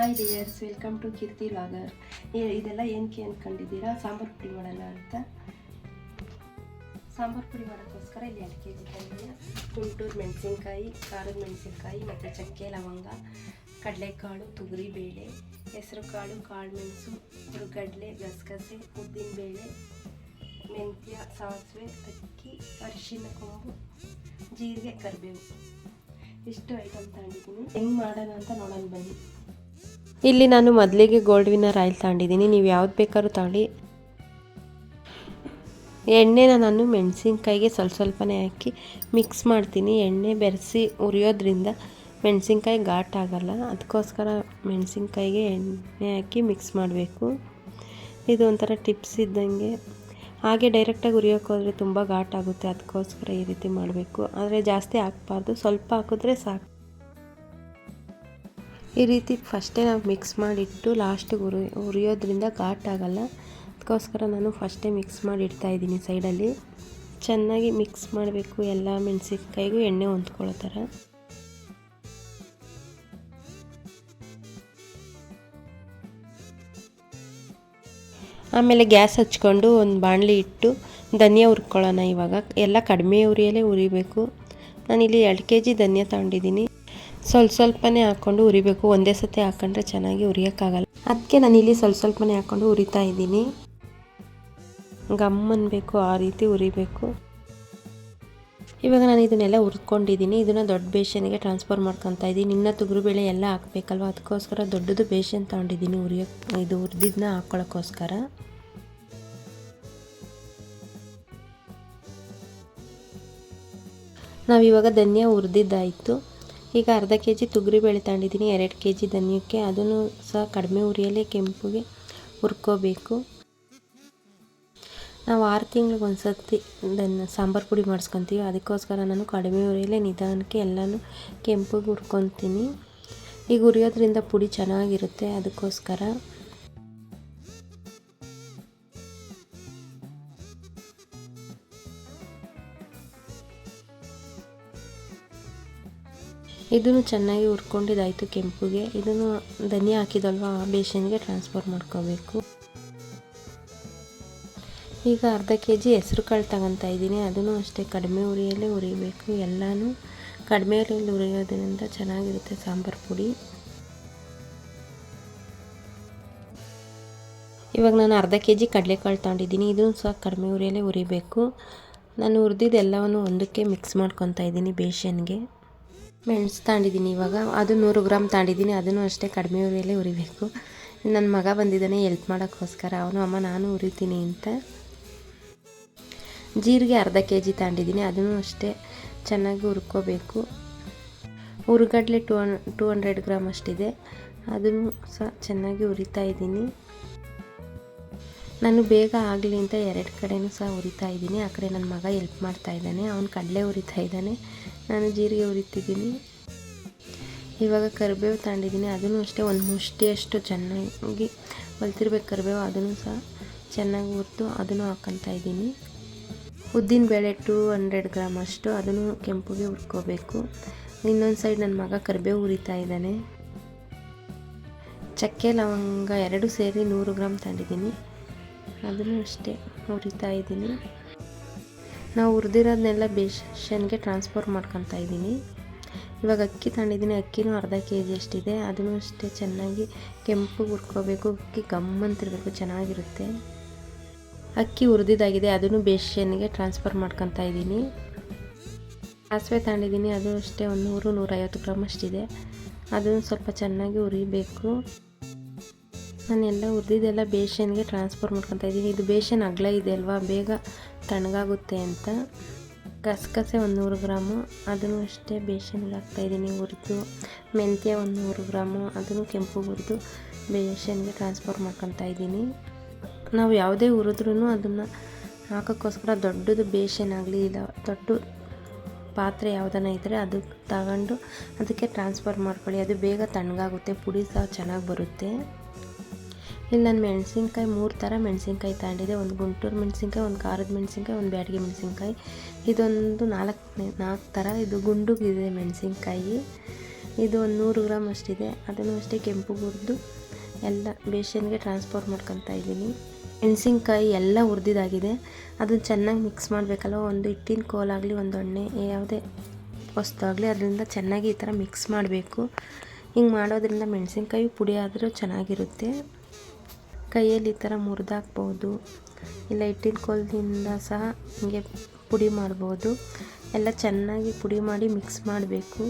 Hi dears welcome to Keerthi logger ಇದೆಲ್ಲ ಏನಕ್ಕೆ ಅಂದ್ಕೊಂಡಿದ್ದೀರಾ ಸಾಂಬಾರು ಪುಡಿ ಮಾಡೋಣ ಅಂತ. ಸಾಂಬಾರು ಪುಡಿ ಮಾಡೋಕ್ಕೋಸ್ಕರ ಇಲ್ಲಿ ಎರಡು ಕೆ ಜಿ ತಂದಿದ್ದೀನಿ ಗುಂಟೂರು ಮೆಣಸಿನ್ಕಾಯಿ, ಖಾರದ ಮೆಣಸಿನ್ಕಾಯಿ, ಮತ್ತು ಚಕ್ಕೆ ಲವಂಗ, ಕಡಲೆಕಾಳು ತೊಗರಿ ಬೇಳೆ ಕಾಳು ಕಾಳು ಮೆಣಸು, ಹುರುಗಡ್ಲೆ, ಗಸಗಸೆ ಉದ್ದಿನಬೇಳೆ ಮೆಂತ್ಯ, ಸಾಸಿವೆ, ಅಕ್ಕಿ, ಅರಿಶಿನ ಕೊಂಬು, ಜೀರಿಗೆ, ಕರಿಬೇವು. ಇಷ್ಟು ಐಟಮ್ ತಗೊಂಡಿದ್ದೀನಿ. ಹೆಂಗೆ ಮಾಡೋಣ ಅಂತ ನೋಡೋಣ ಬನ್ನಿ. ಇಲ್ಲಿ ನಾನು ಮೊದಲಿಗೆ ಗೋಲ್ಡ್ ವಿನ್ನರ್ ಆಯಿಲ್ ತಗೊಂಡಿದ್ದೀನಿ. ನೀವು ಯಾವ್ದು ಬೇಕಾದ್ರೂ ತಗೊಳ್ಳಿ. ಎಣ್ಣೆನ ನಾನು ಮೆಣಸಿನ್ಕಾಯಿಗೆ ಸ್ವಲ್ಪ ಸ್ವಲ್ಪನೇ ಹಾಕಿ ಮಿಕ್ಸ್ ಮಾಡ್ತೀನಿ. ಎಣ್ಣೆ ಬೆರೆಸಿ ಉರಿಯೋದ್ರಿಂದ ಮೆಣಸಿನ್ಕಾಯಿ ಘಾಟ್ ಆಗಲ್ಲ. ಅದಕ್ಕೋಸ್ಕರ ಮೆಣಸಿನ್ಕಾಯಿಗೆ ಎಣ್ಣೆ ಹಾಕಿ ಮಿಕ್ಸ್ ಮಾಡಬೇಕು. ಇದು ಒಂಥರ ಟಿಪ್ಸ್ ಇದ್ದಂಗೆ. ಹಾಗೆ ಡೈರೆಕ್ಟಾಗಿ ಉರಿಯೋಕೆ ಹೋದರೆ ತುಂಬ ಘಾಟ್ ಆಗುತ್ತೆ. ಅದಕ್ಕೋಸ್ಕರ ಈ ರೀತಿ ಮಾಡಬೇಕು. ಆದರೆ ಜಾಸ್ತಿ ಹಾಕ್ಬಾರ್ದು. ಸ್ವಲ್ಪ ಹಾಕಿದ್ರೆ ಸಾಕು. ಈ ರೀತಿ ಫಸ್ಟೇ ನಾವು ಮಿಕ್ಸ್ ಮಾಡಿಟ್ಟು ಲಾಸ್ಟಿಗೆ ಉರಿ ಉರಿಯೋದ್ರಿಂದ ಘಾಟ್ ಆಗಲ್ಲ. ಅದಕ್ಕೋಸ್ಕರ ನಾನು ಫಸ್ಟೇ ಮಿಕ್ಸ್ ಮಾಡಿ ಇಡ್ತಾ ಇದ್ದೀನಿ ಸೈಡಲ್ಲಿ. ಚೆನ್ನಾಗಿ ಮಿಕ್ಸ್ ಮಾಡಬೇಕು ಎಲ್ಲ ಮೆಣಸಿನ್ಕಾಯಿಗೂ ಎಣ್ಣೆ ಹೊಂದ್ಕೊಳ್ಳೋ ಥರ ಆಮೇಲೆ ಗ್ಯಾಸ್ ಹಚ್ಕೊಂಡು ಒಂದು ಬಾಣಲಿ ಇಟ್ಟು ಧನಿಯಾ ಹುರ್ಕೊಳ್ಳೋಣ ಇವಾಗ. ಎಲ್ಲ ಕಡಿಮೆ ಉರಿಯಲ್ಲೇ ಉರಿಬೇಕು. ನಾನಿಲ್ಲಿ ಎರಡು ಕೆ ಜಿ ಧನಿಯಾ ತಗೊಂಡಿದ್ದೀನಿ. ಸ್ವಲ್ಪ ಸ್ವಲ್ಪನೇ ಹಾಕ್ಕೊಂಡು ಉರಿಬೇಕು. ಒಂದೇ ಸತಿ ಹಾಕೊಂಡ್ರೆ ಚೆನ್ನಾಗಿ ಉರಿಯೋಕ್ಕಾಗಲ್ಲ. ಅದಕ್ಕೆ ಇಲ್ಲಿ ಸ್ವಲ್ಪ ಸ್ವಲ್ಪನೇ ಹಾಕ್ಕೊಂಡು ಉರಿತಾ ಇದ್ದೀನಿ. ಅನ್ಬೇಕು ಆ ರೀತಿ ಉರಿಬೇಕು. ಇವಾಗ ನಾನು ಇದನ್ನೆಲ್ಲ ಹುರ್ಕೊಂಡಿದ್ದೀನಿ. ಇದನ್ನು ದೊಡ್ಡ ಬೇಷನ್ಗೆ ಟ್ರಾನ್ಸ್ಫರ್ ಮಾಡ್ಕೊತಾ ಇದ್ದೀನಿ. ಇನ್ನು ಬೇಳೆ ಎಲ್ಲ ಹಾಕಬೇಕಲ್ವ? ಅದಕ್ಕೋಸ್ಕರ ದೊಡ್ಡದು ಬೇಷನ್ ತೊಗೊಂಡಿದ್ದೀನಿ ಉರಿಯೋಕ್ಕೆ ಇದು ಹುರಿದಿದ್ದನ್ನ ಹಾಕ್ಕೊಳ್ಳೋಕ್ಕೋಸ್ಕರ ನಾವಿವಾಗ ಧನ್ಯ ಹುರಿದಿದ್ದಾಯಿತು. ಈಗ ಅರ್ಧ ಕೆ ಜಿ ತೊಗರಿಬೇಳೆ ತಗೊಂಡಿದ್ದೀನಿ ಎರಡು ಕೆ ಜಿ ಧನಿಯಕ್ಕೆ. ಅದನ್ನು ಸಹ ಕಡಿಮೆ ಉರಿಯಲ್ಲೇ ಕೆಂಪುಗೆ ಹುರ್ಕೋಬೇಕು. ನಾವು ಆರು ತಿಂಗ್ಳಿಗೆ ಒಂದು ಸರ್ತಿ ದನ್ ಸಾಂಬಾರು ಪುಡಿ ಮಾಡಿಸ್ಕೊತೀವಿ. ಅದಕ್ಕೋಸ್ಕರ ನಾನು ಕಡಿಮೆ ಉರಿಯಲ್ಲೇ ನಿಧಾನಕ್ಕೆ ಎಲ್ಲನೂ ಕೆಂಪುಗೆ ಹುರ್ಕೊತೀನಿ. ಈಗ ಉರಿಯೋದ್ರಿಂದ ಪುಡಿ ಚೆನ್ನಾಗಿರುತ್ತೆ. ಅದಕ್ಕೋಸ್ಕರ ಇದನ್ನು ಚೆನ್ನಾಗಿ ಹುರ್ಕೊಂಡಿದ್ದಾಯಿತು ಕೆಂಪುಗೆ. ಇದನ್ನು ಧನಿಯಾ ಹಾಕಿದಲ್ವ ಆ ಬೇಸನ್ಗೆ ಟ್ರಾನ್ಸ್ಫರ್ ಮಾಡ್ಕೋಬೇಕು. ಈಗ ಅರ್ಧ ಕೆ ಜಿ ಹೆಸ್ರು ಕಾಳು ತಗೊತಾ ಇದ್ದೀನಿ. ಅದನ್ನು ಅಷ್ಟೇ ಕಡಿಮೆ ಉರಿಯಲ್ಲೇ ಉರಿಬೇಕು. ಎಲ್ಲನೂ ಕಡಿಮೆ ಉರಿಯಲ್ಲಿ ಉರಿಯೋದ್ರಿಂದ ಚೆನ್ನಾಗಿರುತ್ತೆ ಸಾಂಬಾರು ಪುಡಿ. ಇವಾಗ ನಾನು ಅರ್ಧ ಕೆ ಜಿ ಕಡಲೆಕಾಳು ತಗೊಂಡಿದ್ದೀನಿ. ಇದನ್ನು ಸಹ ಕಡಿಮೆ ಉರಿಯಲ್ಲೇ ಉರಿಬೇಕು. ನಾನು ಹುರಿದಿದ್ದು ಎಲ್ಲವನ್ನು ಒಂದಕ್ಕೆ ಮಿಕ್ಸ್ ಮಾಡ್ಕೊತಾ ಇದ್ದೀನಿ ಬೇಷನ್ಗೆ. ಮೆಣಸು ತಗೊಂಡಿದ್ದೀನಿ ಇವಾಗ. ಅದು ನೂರು ಗ್ರಾಮ್ ತಗೊಂಡಿದ್ದೀನಿ ಅದನ್ನು ಅಷ್ಟೇ ಕಡಿಮೆ ಉರಿಯಲ್ಲೇ ಉರಿಬೇಕು. ನನ್ನ ಮಗ ಬಂದಿದ್ದಾನೆ ಎಲ್ಪ್ ಮಾಡೋಕ್ಕೋಸ್ಕರ. ಅವನು, ಅಮ್ಮ, ನಾನು ಉರಿತೀನಿ ಅಂತ. ಜೀರಿಗೆ ಅರ್ಧ ಕೆ ಜಿ ತಗೊಂಡಿದ್ದೀನಿ ಅದನ್ನು ಅಷ್ಟೇ ಚೆನ್ನಾಗಿ ಹುರ್ಕೋಬೇಕು. ಹುರುಗಡ್ಲೆ ಟೂ ಟೂ ಹಂಡ್ರೆಡ್ ಗ್ರಾಮ್ ಅಷ್ಟಿದೆ. ಅದನ್ನು ಸಹ ಚೆನ್ನಾಗಿ ಉರಿತಾ ಇದ್ದೀನಿ. ನಾನು ಬೇಗ ಆಗಲಿ ಅಂತ ಎರಡು ಕಡೆನೂ ಸಹ ಉರಿತಾ ಇದ್ದೀನಿ. ಆ ಕಡೆ ನನ್ನ ಮಗ ಎಲ್ಪ್ ಮಾಡ್ತಾ ಇದ್ದಾನೆ. ಅವನು ಕಡಲೆ ಉರಿತಾ ಇದ್ದಾನೆ. ನಾನು ಜೀರಿಗೆ ಉರಿತಿದ್ದೀನಿ. ಇವಾಗ ಕರಿಬೇವು ತಗೊಂಡಿದ್ದೀನಿ. ಅದನ್ನು ಅಷ್ಟೇ ಒಂದು ಮುಷ್ಟಿಯಷ್ಟು ಚೆನ್ನಾಗಿ ಹೊಲ್ತಿರ್ಬೇಕು ಕರಿಬೇವು. ಅದನ್ನು ಸಹ ಚೆನ್ನಾಗಿ ಹುರಿದು ಅದನ್ನು ಹಾಕ್ಕೊತಾ ಇದ್ದೀನಿ. ಉದ್ದಿನ ಬೇಳೆ ಟೂ ಹಂಡ್ರೆಡ್ ಗ್ರಾಮ್ ಅಷ್ಟು. ಅದನ್ನು ಕೆಂಪುಗೆ ಹುರ್ಕೋಬೇಕು. ಇನ್ನೊಂದು ಸೈಡ್ ನನ್ನ ಮಗ ಕರಿಬೇವು ಉರಿತಾ ಇದ್ದಾನೆ. ಚಕ್ಕೆ, ಲವಂಗ ಎರಡು ಸೇರಿ ನೂರು ಗ್ರಾಮ್ ತಗೊಂಡಿದ್ದೀನಿ. ಅದನ್ನು ಅಷ್ಟೇ ಹುರಿತಾ ಇದ್ದೀನಿ. ನಾವು ಹುರಿದಿರೋದನ್ನೆಲ್ಲ ಬೇಷನ್ಗೆ ಟ್ರಾನ್ಸ್ಫರ್ ಮಾಡ್ಕೊತಾ ಇದ್ದೀನಿ. ಇವಾಗ ಅಕ್ಕಿ ತಗೊಂಡಿದ್ದೀನಿ ಅಕ್ಕಿನೂ ಅರ್ಧ ಕೆ ಜಿ ಅಷ್ಟಿದೆ. ಅದನ್ನು ಅಷ್ಟೇ ಚೆನ್ನಾಗಿ ಕೆಂಪು ಹುರ್ಕೋಬೇಕು. ಅಕ್ಕಿ ಗಮ್ಮಂತಿರಬೇಕು ಚೆನ್ನಾಗಿರುತ್ತೆ. ಅಕ್ಕಿ ಹುರಿದಿದ್ದಾಗಿದೆ. ಅದನ್ನು ಬೇಷನ್ಗೆ ಟ್ರಾನ್ಸ್ಫರ್ ಮಾಡ್ಕೊತಾ ಇದ್ದೀನಿ. ಸಾಸಿವೆ ತಗೊಂಡಿದ್ದೀನಿ ಅದು ಅಷ್ಟೇ ಒಂದು ನೂರು, ನೂರೈವತ್ತು ಗ್ರಾಮ್ ಅಷ್ಟಿದೆ. ಅದನ್ನು ಸ್ವಲ್ಪ ಚೆನ್ನಾಗಿ ಹುರಿಬೇಕು. ನಾನೆಲ್ಲ ಹುರಿದಿದ್ದೆಲ್ಲ ಬೇಷನ್ಗೆ ಟ್ರಾನ್ಸ್ಫರ್ ಮಾಡ್ಕೊತಾ ಇದ್ದೀನಿ. ಇದು ಬೇಷನ್ ಅಗಲ ಇದೆ ಅಲ್ವಾ? ಬೇಗ ತಣ್ಣಗಾಗುತ್ತೆ ಅಂತ. ಗಸಗಸೆ ಒಂದು ನೂರು ಗ್ರಾಮು. ಅದನ್ನು ಅಷ್ಟೇ ಬೇಷನ್ಗೆ ಹಾಕ್ತಾಯಿದ್ದೀನಿ ಹುರಿದು. ಮೆಂತ್ಯ ಒಂದು ನೂರು ಗ್ರಾಮು. ಅದನ್ನು ಕೆಂಪು ಹುರಿದು ಬೇಷನ್ಗೆ ಟ್ರಾನ್ಸ್ಫರ್ ಮಾಡ್ಕೊತಾ ಇದ್ದೀನಿ. ನಾವು ಯಾವುದೇ ಹುರಿದ್ರೂ ಅದನ್ನು ಹಾಕೋಕ್ಕೋಸ್ಕರ ದೊಡ್ಡದು ಬೇಷನ್ ಆಗಲಿ ಇಲ್ಲ, ದೊಡ್ಡ ಪಾತ್ರೆ ಯಾವುದನ್ನ ಇದ್ದರೆ ಅದು ತಗೊಂಡು ಅದಕ್ಕೆ ಟ್ರಾನ್ಸ್ಫರ್ ಮಾಡ್ಕೊಳ್ಳಿ. ಅದು ಬೇಗ ತಣ್ಣಗಾಗುತ್ತೆ, ಪುಡಿ ಸಹ ಚೆನ್ನಾಗಿ ಬರುತ್ತೆ. ಇಲ್ಲಿ ನಾನು ಮೆಣಸಿನ್ಕಾಯಿ ಮೂರು ಥರ ಮೆಣಸಿನ್ಕಾಯಿ ತಗೊಂಡಿದ್ದೆ. ಒಂದು ಗುಂಟೂರು ಮೆಣಸಿನ್ಕಾಯಿ, ಒಂದು ಖಾರದ ಮೆಣಸಿನ್ಕಾಯಿ, ಒಂದು ಬ್ಯಾಡಿಗೆ ಮೆಣಸಿನ್ಕಾಯಿ. ಇದೊಂದು ನಾಲ್ಕು ನಾಲ್ಕು ಥರ, ಇದು ಗುಂಡುಗಿದೆ ಮೆಣಸಿನ್ಕಾಯಿ. ಇದು ಒಂದು ನೂರು ಗ್ರಾಮ್ ಅಷ್ಟಿದೆ. ಅದನ್ನು ಅಷ್ಟೇ ಕೆಂಪು ಹುರಿದು ಎಲ್ಲ ಬೇಷನ್ಗೆ ಟ್ರಾನ್ಸ್ಫರ್ ಮಾಡ್ಕೊತಾ ಇದ್ದೀನಿ. ಮೆಣಸಿನ್ಕಾಯಿ ಎಲ್ಲ ಹುರಿದಿದ್ದಾಗಿದೆ ಅದನ್ನು ಚೆನ್ನಾಗಿ ಮಿಕ್ಸ್ ಮಾಡಬೇಕಲ್ಲ ಒಂದು ಹಿಟ್ಟಿನ ಕೋಲಾಗಲಿ, ಒಂದು ಎಣ್ಣೆ, ಯಾವುದೇ ವಸ್ತು ಆಗಲಿ ಅದರಿಂದ ಚೆನ್ನಾಗಿ ಈ ಥರ ಮಿಕ್ಸ್ ಮಾಡಬೇಕು. ಹಿಂಗೆ ಮಾಡೋದ್ರಿಂದ ಮೆಣಸಿನ್ಕಾಯಿ ಪುಡಿ ಆದರೂ ಚೆನ್ನಾಗಿರುತ್ತೆ. ಕೈಯಲ್ಲಿ ಈ ಥರ ಮುರಿದಾಕ್ಬೋದು, ಇಲ್ಲ ಹಿಟ್ಟಿನ ಸಹ ಹಿಂಗೆ ಪುಡಿ ಮಾಡ್ಬೋದು. ಎಲ್ಲ ಚೆನ್ನಾಗಿ ಪುಡಿ ಮಾಡಿ ಮಿಕ್ಸ್ ಮಾಡಬೇಕು.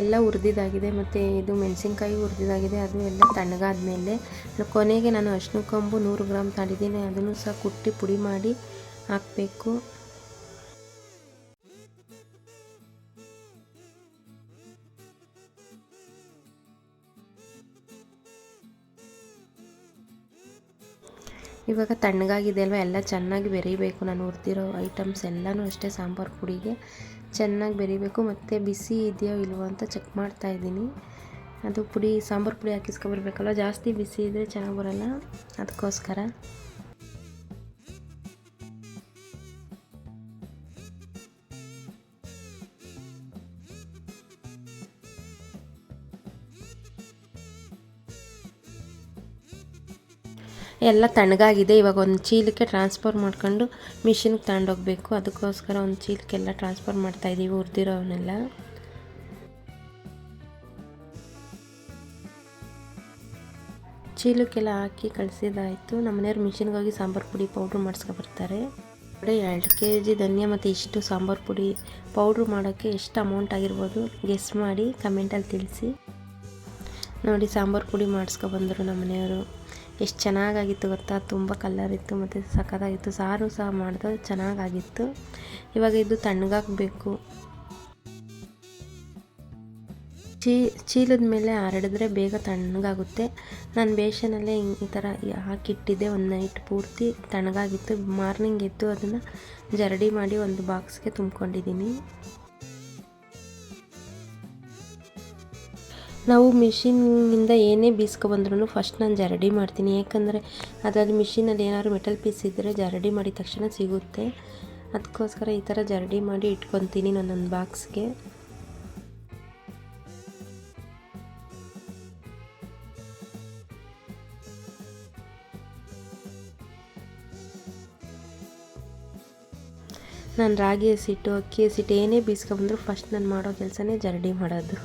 ಎಲ್ಲ ಹುರಿದಿದ್ದಾಗಿದೆ ಮತ್ತು ಇದು ಮೆಣಸಿನ್ಕಾಯಿ ಹುರಿದಿದ್ದಾಗಿದೆ ಅದು ಎಲ್ಲ ತಣ್ಣಗಾದ ಮೇಲೆ ಕೊನೆಗೆ ನಾನು ಅರ್ಶಿನ ಕೊಂಬು ನೂರು ಗ್ರಾಮ್ ತಾಡಿದ್ದೀನಿ ಅದನ್ನು ಸಹ ಕುಟ್ಟಿ ಪುಡಿ ಮಾಡಿ ಹಾಕಬೇಕು. ಇವಾಗ ತಣ್ಣಗಾಗಿದೆ ಅಲ್ವಾ, ಎಲ್ಲ ಚೆನ್ನಾಗಿ ಬೆರೀಬೇಕು. ನಾನು ಹುರಿದಿರೋ ಐಟಮ್ಸ್ ಎಲ್ಲನೂ ಅಷ್ಟೇ ಸಾಂಬಾರು ಪುಡಿಗೆ. ಚೆನ್ನಾಗಿ ಬೆರಿಬೇಕು, ಮತ್ತು ಬಿಸಿ ಇದೆಯೋ ಇಲ್ವೋ ಅಂತ ಚೆಕ್ ಮಾಡ್ತಾ ಇದ್ದೀನಿ. ಅದು ಪುಡಿ, ಸಾಂಬಾರು ಪುಡಿ ಹಾಕಿಸ್ಕೊಬರ್ಬೇಕಲ್ಲ ಜಾಸ್ತಿ ಬಿಸಿ ಇದ್ದರೆ ಚೆನ್ನಾಗಿ ಬರೋಲ್ಲ. ಅದಕ್ಕೋಸ್ಕರ. ಎಲ್ಲ ತಣ್ಣಗಾಗಿದೆ. ಇವಾಗ ಒಂದು ಚೀಲಕ್ಕೆ ಟ್ರಾನ್ಸ್ಫರ್ ಮಾಡ್ಕೊಂಡು ಮಿಷಿನ್ಗೆ ತಗೊಂಡೋಗ್ಬೇಕು. ಅದಕ್ಕೋಸ್ಕರ ಒಂದು ಚೀಲಕ್ಕೆಲ್ಲ ಟ್ರಾನ್ಸ್ಫರ್ ಮಾಡ್ತಾಯಿದ್ದೀವಿ ಹುರಿದಿರೋವನ್ನೆಲ್ಲ ಚೀಲಕ್ಕೆಲ್ಲ ಹಾಕಿ ಕಳಿಸಿದಾಯಿತು. ನಮ್ಮ ಮನೆಯವ್ರು ಹೋಗಿ ಸಾಂಬಾರು ಪುಡಿ ಪೌಡ್ರ್ ಮಾಡಿಸ್ಕೊಬರ್ತಾರೆ ಕಡೆ ಎರಡು ಕೆ ಜಿ ಧನ್ಯ ಮತ್ತು ಇಷ್ಟು ಸಾಂಬಾರು ಪುಡಿ ಪೌಡ್ರ್ ಮಾಡೋಕ್ಕೆ ಎಷ್ಟು ಅಮೌಂಟ್ ಆಗಿರ್ಬೋದು ಗೆಸ್ ಮಾಡಿ ಕಮೆಂಟಲ್ಲಿ ತಿಳಿಸಿ. ನೋಡಿ, ಸಾಂಬಾರು ಪುಡಿ ಮಾಡಿಸ್ಕೊಬಂದರು ನಮ್ಮ ಮನೆಯವರು ಎಷ್ಟು ಚೆನ್ನಾಗಾಗಿತ್ತು ಗೊತ್ತಾ? ತುಂಬ ಕಲ್ಲರ್ ಇತ್ತು ಮತ್ತು ಸಖತ್ತಾಗಿತ್ತು. ಸಾರು ಸಹ ಮಾಡಿದ್ರು ಚೆನ್ನಾಗಾಗಿತ್ತು. ಇವಾಗ ಇದು ತಣ್ಣಗಾಗಬೇಕು ಚೀ, ಚೀಲದ ಮೇಲೆ ಹರಡಿದ್ರೆ ಬೇಗ ತಣ್ಣಗಾಗುತ್ತೆ. ನಾನು ಬೇಷನಲ್ಲೇ ಈ ಥರ ಹಾಕಿಟ್ಟಿದ್ದೆ ಒಂದು ನೈಟ್ ಪೂರ್ತಿ. ತಣ್ಣಗಾಗಿತ್ತು. ಮಾರ್ನಿಂಗ್ ಎದ್ದು ಅದನ್ನು ಜರಡಿ ಮಾಡಿ ಒಂದು ಬಾಕ್ಸ್ಗೆ ತುಂಬ್ಕೊಂಡಿದ್ದೀನಿ. ನಾವು ಮಿಷಿನ್ನಿಂದ ಏನೇ ಬೀಸ್ಕೊಬಂದ್ರೂ ಫಸ್ಟ್ ನಾನು ಜರಡಿ ಮಾಡ್ತೀನಿ. ಯಾಕಂದರೆ ಅದರಲ್ಲಿ ಮಿಷಿನಲ್ಲಿ ಏನಾದ್ರು ಮೆಟಲ್ ಪೀಸ್ ಇದ್ದರೆ ಜರಡಿ ಮಾಡಿದ ತಕ್ಷಣ ಸಿಗುತ್ತೆ. ಅದಕ್ಕೋಸ್ಕರ ಈ ಥರ ಜರಡಿ ಮಾಡಿ ಇಟ್ಕೊತೀನಿ ನನ್ನೊಂದು ಬಾಕ್ಸ್ಗೆ. ನಾನು ರಾಗಿ ಹಸಿಟ್ಟು ಅಕ್ಕಿ ಹಸಿಟ್ಟು ಏನೇ ಬೀಸ್ಕೊಬಂದ್ರು ಫಸ್ಟ್ ನಾನು ಮಾಡೋ ಕೆಲಸನೇ ಜರಡಿ ಮಾಡೋದು.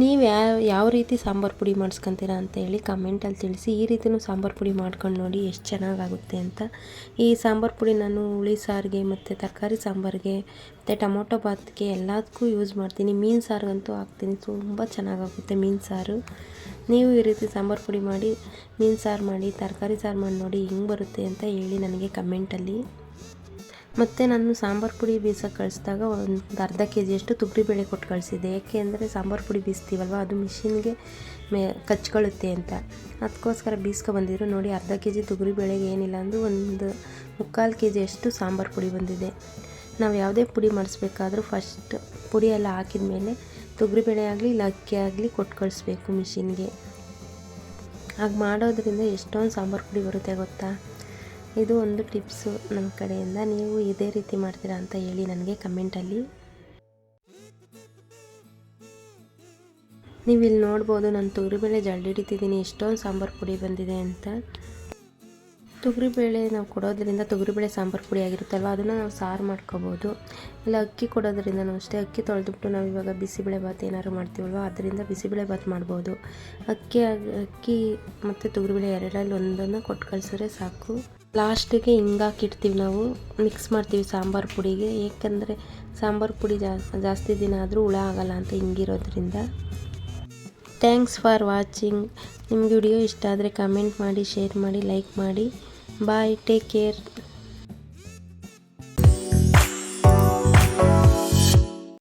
ನೀವು ಯಾವ ಯಾವ ರೀತಿ ಸಾಂಬಾರು ಪುಡಿ ಮಾಡಿಸ್ಕೊತೀರಾ ಅಂತ ಹೇಳಿ ಕಮೆಂಟಲ್ಲಿ ತಿಳಿಸಿ, ಈ ರೀತಿಯೂ ಸಾಂಬಾರು ಪುಡಿ ಮಾಡ್ಕೊಂಡು ನೋಡಿ ಎಷ್ಟು ಚೆನ್ನಾಗಾಗುತ್ತೆ ಅಂತ. ಈ ಸಾಂಬಾರು ಪುಡಿ ನಾನು ಹುಳಿ ಸಾರಿಗೆ ಮತ್ತು ತರಕಾರಿ ಸಾಂಬಾರಿಗೆ ಮತ್ತು ಟೊಮೊಟೊ ಬಾತ್ಗೆ ಎಲ್ಲದಕ್ಕೂ ಯೂಸ್ ಮಾಡ್ತೀನಿ. ಮೀನು ಸಾರಿಗಂತೂ ಹಾಕ್ತೀನಿ. ತುಂಬ ಚೆನ್ನಾಗಾಗುತ್ತೆ ಮೀನು ಸಾರು. ನೀವು ಈ ರೀತಿ ಸಾಂಬಾರು ಪುಡಿ ಮಾಡಿ, ಮೀನು ಸಾರು ಮಾಡಿ, ತರಕಾರಿ ಸಾರು ಮಾಡಿ ನೋಡಿ ಹೆಂಗೆ ಬರುತ್ತೆ ಅಂತ ಹೇಳಿ ನನಗೆ ಕಮೆಂಟಲ್ಲಿ ಮತ್ತು ನಾನು ಸಾಂಬಾರು ಪುಡಿ ಬೀಸಕ್ಕೆ ಕಳಿಸಿದಾಗ ಒಂದು ಅರ್ಧ ಕೆ ಜಿಯಷ್ಟು ತೊಗರಿಬೇಳೆ ಕೊಟ್ಟು ಕಳಿಸಿದ್ದೆ. ಏಕೆ ಅಂದರೆ ಸಾಂಬಾರು ಪುಡಿ ಬೀಸ್ತೀವಲ್ವ, ಅದು ಮಿಷಿನ್ಗೆ ಮೇ ಕಚ್ಕೊಳ್ಳುತ್ತೆ ಅಂತ. ಅದಕ್ಕೋಸ್ಕರ ಬೀಸ್ಕೊ ಬಂದಿದ್ರು. ನೋಡಿ, ಅರ್ಧ ಕೆ ಜಿ ತೊಗರಿಬೇಳೆಗೆ ಏನಿಲ್ಲ ಅಂದರೂ ಒಂದು ಮುಕ್ಕಾಲು ಕೆ ಜಿಯಷ್ಟು ಸಾಂಬಾರು ಪುಡಿ ಬಂದಿದೆ. ನಾವು ಯಾವುದೇ ಪುಡಿ ಮಾಡಿಸ್ಬೇಕಾದ್ರೂ ಫಸ್ಟ್ ಪುಡಿ ಎಲ್ಲ ಹಾಕಿದ ಮೇಲೆ ತೊಗರಿಬೇಳೆ ಆಗಲಿ ಇಲ್ಲ ಅಕ್ಕಿ ಆಗಲಿ ಕೊಟ್ಟು ಕಳಿಸ್ಬೇಕು ಮಿಷಿನ್ಗೆ. ಹಾಗೆ ಮಾಡೋದ್ರಿಂದ ಎಷ್ಟೊಂದು ಸಾಂಬಾರು ಪುಡಿ ಬರುತ್ತೆ ಗೊತ್ತಾ? ಇದು ಒಂದು ಟಿಪ್ಸು ನಮ್ಮ ಕಡೆಯಿಂದ. ನೀವು ಇದೇ ರೀತಿ ಮಾಡ್ತೀರಾ ಅಂತ ಹೇಳಿ ನನಗೆ ಕಮೆಂಟಲ್ಲಿ. ನೀವು ಇಲ್ಲಿ ನೋಡ್ಬೋದು ನಾನು ತೊಗರಿಬೇಳೆ ಜಲ್ಡಿಡಿತಿದ್ದೀನಿ ಎಷ್ಟೊಂದು ಸಾಂಬಾರು ಪುಡಿ ಬಂದಿದೆ ಅಂತ. ತೊಗರಿಬೇಳೆ ನಾವು ಕೊಡೋದ್ರಿಂದ ತೊಗರಿಬೇಳೆ ಸಾಂಬಾರು ಪುಡಿ ಆಗಿರುತ್ತಲ್ವ, ಅದನ್ನು ನಾವು ಸಾರು ಮಾಡ್ಕೋಬೋದು. ಇಲ್ಲ, ಅಕ್ಕಿ ಕೊಡೋದ್ರಿಂದ ನಾವು ಅಷ್ಟೇ. ಅಕ್ಕಿ ತೊಳೆದುಬಿಟ್ಟು ನಾವು ಇವಾಗ ಬಿಸಿಬೇಳೆ ಭಾತ್ ಏನಾದ್ರು ಮಾಡ್ತೀವಲ್ವ, ಅದರಿಂದ ಬಿಸಿಬೇಳೆ ಭಾತ್ ಮಾಡ್ಬೋದು. ಅಕ್ಕಿ ಅಕ್ಕಿ ಮತ್ತು ತೊಗರಿಬೇಳೆ ಎರಡರಲ್ಲಿ ಒಂದನ್ನು ಕೊಟ್ಟು ಕಳಿಸಿದ್ರೆ ಸಾಕು. ಲಾಸ್ಟಿಗೆ ಹಿಂಗಾಕಿಡ್ತೀವಿ ನಾವು, ಮಿಕ್ಸ್ ಮಾಡ್ತೀವಿ ಸಾಂಬಾರು ಪುಡಿಗೆ. ಏಕೆಂದರೆ ಸಾಂಬಾರು ಪುಡಿ ಜಾಸ್ತಿ ದಿನ ಆದರೂ ಹುಳ ಆಗಲ್ಲ ಅಂತ ಹಿಂಗಿರೋದ್ರಿಂದ. ಥ್ಯಾಂಕ್ಸ್ ಫಾರ್ ವಾಚಿಂಗ್ ನಿಮ್ಗೆ ವಿಡಿಯೋ ಇಷ್ಟ ಆದರೆ ಕಮೆಂಟ್ ಮಾಡಿ ಶೇರ್ ಮಾಡಿ ಲೈಕ್ ಮಾಡಿ. Bye take care